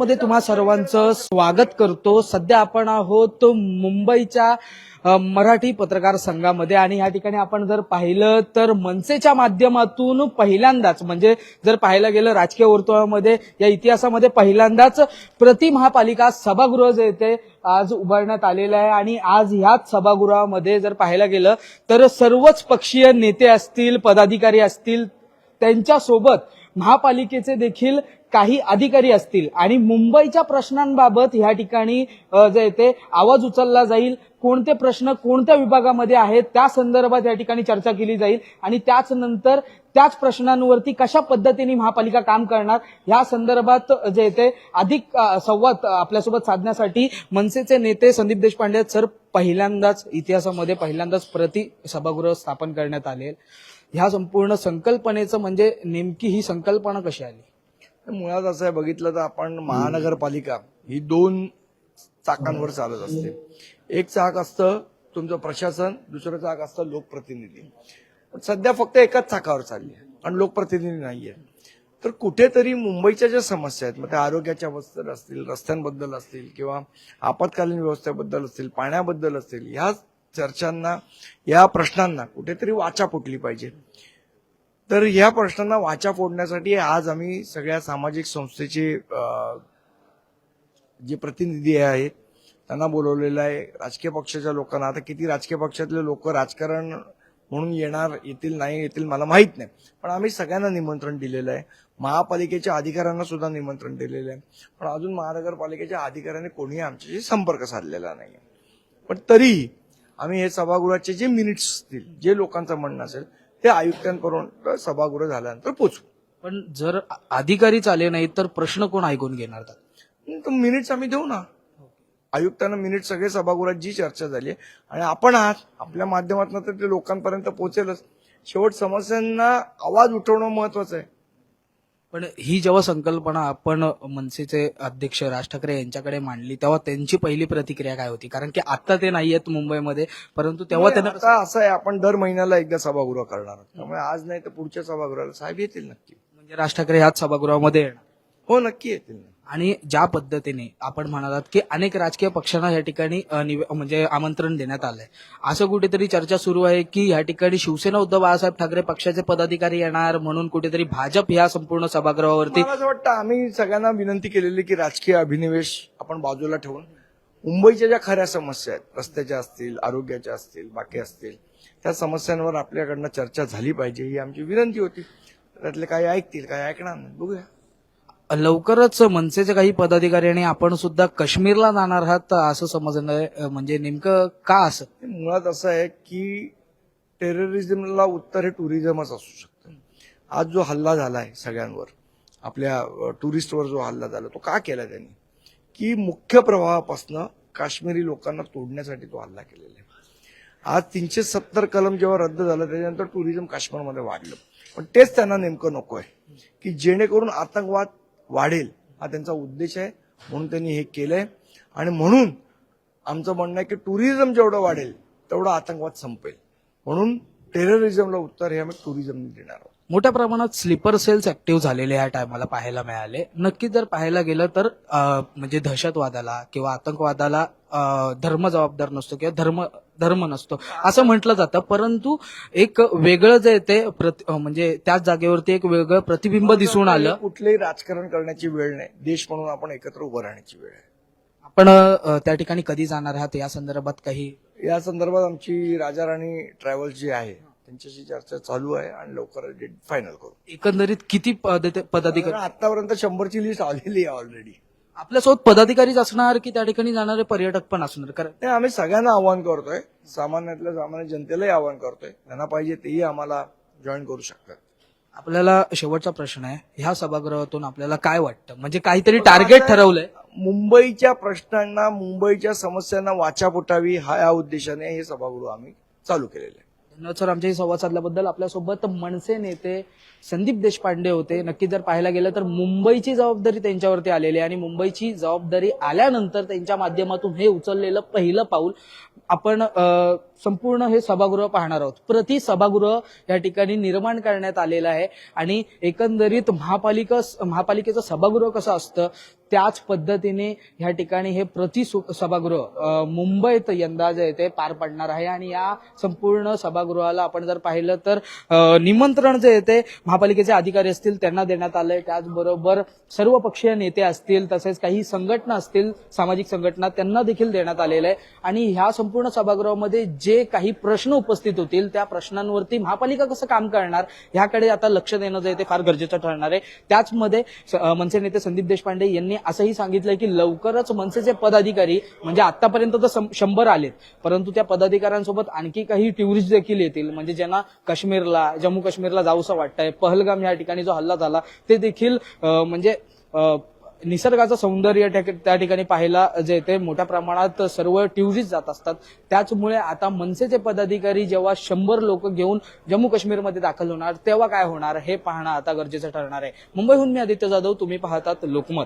मध्ये तुम्हा सर्वांचं स्वागत करतो. सध्या आपण आहोत मुंबईच्या मराठी पत्रकार संघामध्ये आणि या ठिकाणी आपण जर पाहिलं तर मनसेच्या माध्यमातून पहिल्यांदाच म्हणजे जर पाहायला गेलं राजकीय वर्तुळामध्ये या इतिहासामध्ये पहिल्यांदाच प्रति महापालिका सभागृह जे येते आज उभारण्यात आलेलं आहे. आणि आज ह्याच सभागृहामध्ये जर पाहायला गेलं तर सर्वच पक्षीय नेते असतील पदाधिकारी असतील त्यांच्यासोबत महापालिकेचे देखील काही अधिकारी असतील आणि मुंबईच्या प्रश्नांबाबत ह्या ठिकाणी जे ते आवाज उचलला जाईल कोणते प्रश्न कोणत्या विभागामध्ये आहेत त्या संदर्भात या ठिकाणी चर्चा केली जाईल आणि त्याच नंतर त्याच प्रश्नांवरती कशा पद्धतीने महापालिका काम करणार या संदर्भात जे ते अधिक संवाद आपल्यासोबत साधण्यासाठी मनसेचे नेते संदीप देशपांडे सर पहिल्यांदाच इतिहासामध्ये पहिल्यांदाच प्रति सभागृह स्थापन करण्यात आले. ह्या संपूर्ण संकल्पनेचं म्हणजे नेमकी ही संकल्पना कशी आली? मुळात असं आहे बघितलं तर आपण महानगरपालिका ही दोन चाकांवर चालत असते. एक चाक असतं तुमचं प्रशासन दुसरं चाक असतं लोकप्रतिनिधी. सध्या फक्त एकाच चाकावर चालली आहे आणि लोकप्रतिनिधी नाहीये. तर कुठेतरी मुंबईच्या ज्या समस्या आहेत मग त्या आरोग्याच्या बद्दल असतील रस्त्यांबद्दल असतील किंवा आपत्कालीन व्यवस्थेबद्दल असतील पाण्याबद्दल असतील ह्या चर्चांना या प्रश्नांना कुठेतरी वाचा फुटली पाहिजे. तर ह्या प्रश्नांना वाचा फोडण्यासाठी आज आम्ही सगळ्या सामाजिक संस्थेचे जे प्रतिनिधी आहेत त्यांना बोलवलेलं आहे. राजकीय पक्षाच्या लोकांना. आता किती राजकीय पक्षातले लोक राजकारण म्हणून येणार येतील नाही येतील मला माहीत नाही. पण आम्ही सगळ्यांना निमंत्रण दिलेलं आहे. महापालिकेच्या अधिकाऱ्यांना सुद्धा निमंत्रण दिलेलं आहे. पण अजून महानगरपालिकेच्या अधिकाऱ्यांनी कोणीही आमच्याशी संपर्क साधलेला नाही पण तरीही आम्ही हे सभागृहाचे जे मिनिट्स असतील जे लोकांचं म्हणणं असेल ते आयुक्तांपर्यंत सभागृह झाल्यानंतर पोचवू पण जर अधिकारीच आले नाहीत तर प्रश्न कोण ऐकून घेणार? मिनिट्स आम्ही देऊ ना. आयुक्तांना मिनिट सगळे सभागृहात जी चर्चा झाली आणि आपण आहात. आपल्या माध्यमातून तर ते लोकांपर्यंत पोहोचेलच शेवट समस्यांना आवाज उठवणं महत्वाचं आहे. पण ही जेव्हा संकल्पना आपण मनसेचे अध्यक्ष राज ठाकरे यांच्याकडे मांडली तेव्हा त्यांची पहिली प्रतिक्रिया काय होती? कारण की आता ते नाही आहेत मुंबईमध्ये परंतु तेव्हा त्यांना असं आहे आपण दर महिन्याला एकदा सभागृह करणार त्यामुळे आज नाही तर पुढच्या सभागृहाला साहेब येतील नक्की. म्हणजे राज ठाकरे ह्याच सभागृहामध्ये येणार. हो नक्की येतील. आणि ज्या पद्धतीने आपण म्हणालात की अनेक राजकीय पक्षांना या ठिकाणी म्हणजे आमंत्रण देण्यात आलंय. असं कुठेतरी चर्चा सुरू आहे की या ठिकाणी शिवसेना उद्धव बाळासाहेब ठाकरे पक्षाचे पदाधिकारी येणार म्हणून कुठेतरी भाजप ह्या संपूर्ण सभागृहावरती मला असं वाटतं आम्ही सगळ्यांना विनंती केलेली की राजकीय अभिनिवेश आपण बाजूला ठेवून मुंबईच्या ज्या खऱ्या समस्या आहेत रस्त्याच्या असतील आरोग्याच्या असतील बाकी असतील त्या समस्यांवर आपल्याकडनं चर्चा झाली पाहिजे ही आमची विनंती होती. त्यातले काही ऐकतील काही ऐकणार नाही. बघूया. लवकरच मनसेचे काही पदाधिकारी आणि आपण सुद्धा काश्मीरला जाणार आहात असं समजणं म्हणजे नेमकं का असं? मुळात असं आहे की टेररिझमला उत्तर हे टुरिझमच असू शकतं. आज जो हल्ला झालाय सगळ्यांवर आपल्या टुरिस्टवर जो हल्ला झाला तो का केला त्यांनी? की मुख्य प्रवाहापासनं काश्मीरी लोकांना तोडण्यासाठी तो हल्ला केलेला आहे. आज तीनशे सत्तर कलम जेव्हा रद्द झालं त्याच्यानंतर टुरिझम काश्मीरमध्ये वाढलं. पण तेच त्यांना नेमकं नको आहे की जेणेकरून आतंकवाद वाढेल हा त्यांचा उद्देश आहे. म्हणून त्यांनी हे केलंय. आणि म्हणून आमचं म्हणणं आहे की टुरिझम जेवढं वाढेल तेवढा आतंकवाद संपेल. म्हणून टेररिझमला उत्तर हे आम्ही टुरिझमने देणार आहोत. मोठ्या प्रमाणात स्लीपर सेल्स ऍक्टिव्ह झालेले या टायमाला पाहायला मिळाले. नक्कीच जर पाहायला गेलं तर म्हणजे दहशतवादाला किंवा आतंकवादाला धर्म जबाबदार नसतो किंवा धर्म धर्म नसतो. असं म्हटलं जातं. परंतु एक वेगळं जे ते म्हणजे त्याच जागेवरती एक वेगळं प्रतिबिंब दिसून आलं. कुठलेही राजकारण करण्याची वेळ नाही. देश म्हणून आपण एकत्र उभं राहण्याची वेळ आहे. आपण अं, त्या ठिकाणी कधी जाणार आहात? या संदर्भात काही या संदर्भात आमची राजा राणी ट्रॅव्हल्स जी आहे त्यांच्याशी चर्चा चालू आहे आणि लवकरच डेट फायनल करू. एकंदरीत किती पद- पदाधिकारी आतापर्यंत शंभरची लिस्ट आलेली आहे ऑलरेडी आपल्यासोबत पदाधिकारीच असणार की त्या ठिकाणी जाणारे पर्यटक पण असणार? कारण नाही आम्ही सगळ्यांना आवाहन करतोय सामान्यातल्या सामान्य जनतेलाही आवाहन करतोय त्यांना पाहिजे तेही आम्हाला जॉईन करू शकतात. आपल्याला शेवटचा प्रश्न आहे ह्या सभागृहातून आपल्याला काय वाटतं? म्हणजे काहीतरी टार्गेट ठरवलंय. मुंबईच्या प्रश्नांना मुंबईच्या समस्यांना वाचा फुटावी हा या उद्देशाने हे सभागृह आम्ही चालू केलेलं आहे. धन्यवाद सर आमच्याशी संवाद साधल्याबद्दल आपल्यासोबत मनसे नेते संदीप देशपांडे होते. नक्की जर पाहायला गेलं तर मुंबईची जबाबदारी त्यांच्यावरती आलेली आहे आणि मुंबईची जबाबदारी आल्यानंतर त्यांच्या माध्यमातून हे उचललेलं पहिलं पाऊल आपण संपूर्ण हे सभागृह पाहणार आहोत. प्रति सभागृह या ठिकाणी निर्माण करण्यात आलेलं आहे आणि एकंदरीत महापालिका महापालिकेचं सभागृह कसं असतं त्याच पद्धतीने ह्या ठिकाणी हे प्रति सु- सभागृह मुंबईत यंदा जे ते पार पडणार आहे. आणि या संपूर्ण सभागृहाला आपण जर पाहिलं तर निमंत्रण जे येते महापालिकेचे अधिकारी असतील त्यांना देण्यात आलंय. त्याचबरोबर सर्व पक्षीय नेते असतील तसेच काही संघटना असतील सामाजिक संघटना त्यांना देखील देण्यात आलेलं आहे. आणि ह्या संपूर्ण सभागृहामध्ये जे जे काही प्रश्न उपस्थित होतील त्या प्रश्नांवरती महापालिका कसं काम करणार ह्याकडे आता लक्ष देणं जे ते फार गरजेचं ठरणार आहे. त्याचमध्ये मनसे नेते संदीप देशपांडे यांनी असंही सांगितलंय की लवकरच मनसेचे पदाधिकारी म्हणजे आतापर्यंत तर सं- शंभर आलेत परंतु त्या पदाधिकाऱ्यांसोबत आणखी काही टुरिस्ट देखील येतील म्हणजे ज्यांना काश्मीरला जम्मू काश्मीरला जाऊसं वाटतंय. पहलगाम या ठिकाणी जो हल्ला झाला ते देखील म्हणजे निसर्गाचं सौंदर्य त्या- ठिकाणी पाहायला जे ते मोठ्या प्रमाणात सर्व टुरिस्ट जात असतात. त्याचमुळे आता मनसेचे पदाधिकारी जेव्हा शंभर लोक घेऊन जम्मू काश्मीरमध्ये दाखल होणार तेव्हा काय होणार? हे पाहणं आता गरजेचं ठरणार आहे. मुंबईहून मी आदित्य जाधव तुम्ही पाहतात लोकमत.